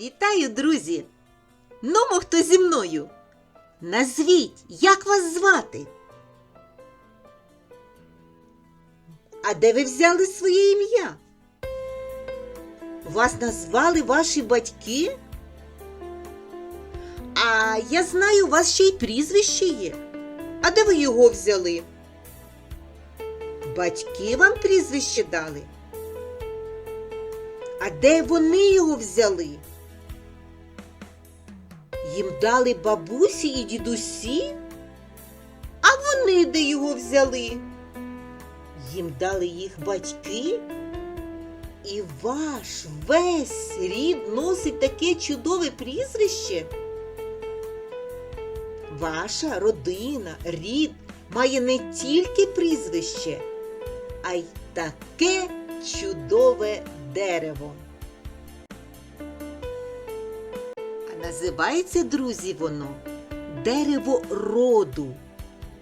Вітаю, друзі! Нумо хто зі мною. Назвіть, як вас звати? А де ви взяли своє ім'я? Вас назвали ваші батьки? А я знаю, у вас ще й прізвище є. А де ви його взяли? Батьки вам прізвище дали? А де вони його взяли? Їм дали бабусі і дідусі? А вони де його взяли? Їм дали їх батьки? І ваш весь рід носить таке чудове прізвище? Ваша родина, рід має не тільки прізвище, а й таке чудове дерево. Називається, друзі, воно дерево роду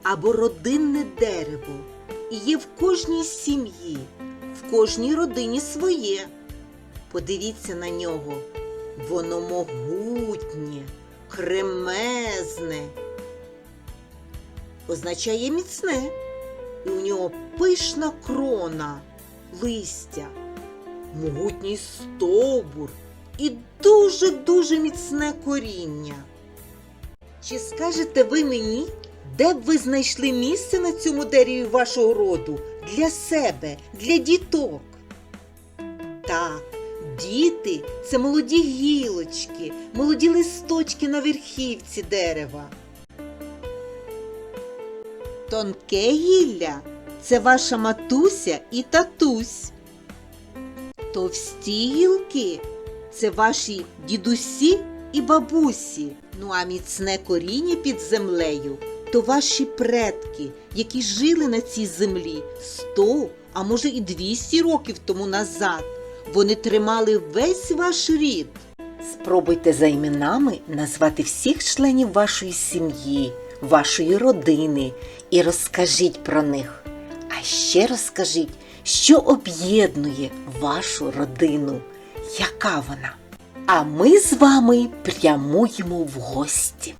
або родинне дерево. І є в кожній сім'ї, в кожній родині своє. Подивіться на нього. Воно могутнє, кремезне. Означає міцне. І у нього пишна крона, листя, могутній стовбур і дуже-дуже міцне коріння. Чи скажете ви мені, де б ви знайшли місце на цьому дереві вашого роду для себе, для діток? Так, діти це молоді гілочки, молоді листочки на верхівці дерева. Тонке гілля це ваша матуся і татусь. Товсті гілки це ваші дідусі і бабусі. Ну а міцне коріння під землею то ваші предки, які жили на цій землі 100, а може і 200 років тому назад. Вони тримали весь ваш рід. Спробуйте за іменами назвати всіх членів вашої сім'ї, вашої родини і розкажіть про них. А ще розкажіть, що об'єднує вашу родину, яка вона. А ми з вами прямуємо в гості.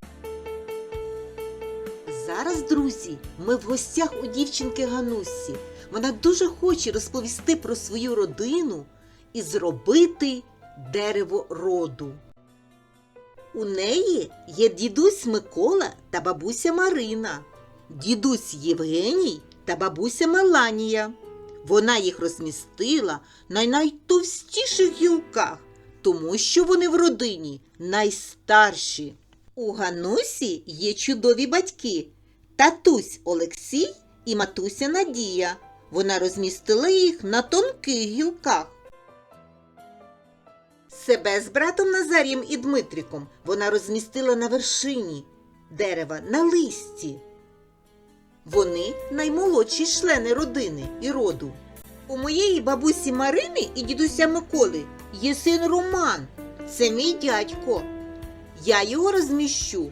Зараз, друзі, ми в гостях у дівчинки Ганусі. Вона дуже хоче розповісти про свою родину і зробити дерево роду. У неї є дідусь Микола та бабуся Марина, дідусь Євгеній та бабуся Меланія. Вона їх розмістила на найтовстіших гілках, тому що вони в родині найстарші. У Ганусі є чудові батьки татусь Олексій і матуся Надія. Вона розмістила їх на тонких гілках. Себе з братом Назарієм і Дмитриком вона розмістила на вершині дерева на листі. Вони наймолодші члени родини і роду. У моєї бабусі Марини і дідуся Миколи є син Роман. Це мій дядько. Я його розміщу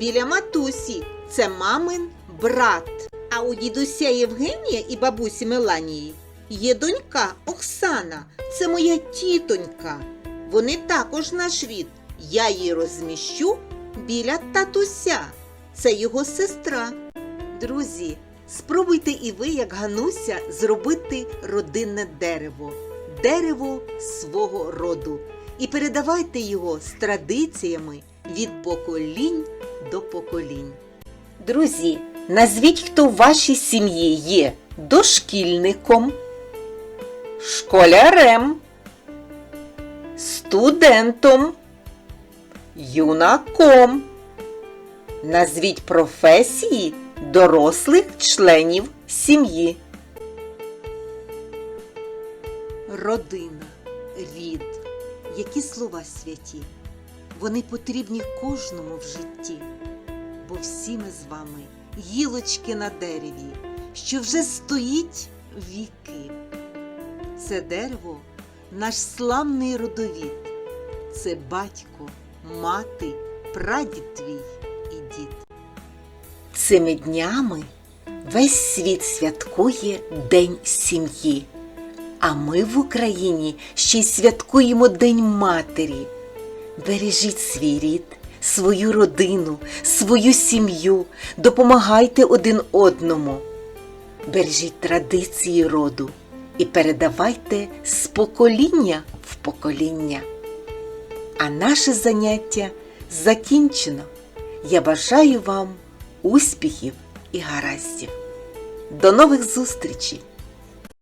біля матусі. Це мамин брат. А у дідуся Євгенія і бабусі Меланії є донька Оксана. Це моя тітонька. Вони також наш рід. Я її розміщу біля татуся. Це його сестра. Друзі, спробуйте і ви, як Гануся, зробити родинне дерево, дерево свого роду. І передавайте його з традиціями від поколінь до поколінь. Друзі, назвіть, хто в вашій сім'ї є дошкільником, школярем, студентом, юнаком. Назвіть професії дорослих членів сім'ї. Родина, рід. Які слова святі. Вони потрібні кожному в житті. Бо всі ми з вами гілочки на дереві, що вже стоїть віки. Це дерево наш славний родовід. Це батько, мати, прадід твій і дід. Цими днями весь світ святкує День сім'ї. А ми в Україні ще й святкуємо День матері. Бережіть свій рід, свою родину, свою сім'ю, допомагайте один одному. Бережіть традиції роду і передавайте з покоління в покоління. А наше заняття закінчено. Я бажаю вам успіхів і гараздів. До нових зустрічей!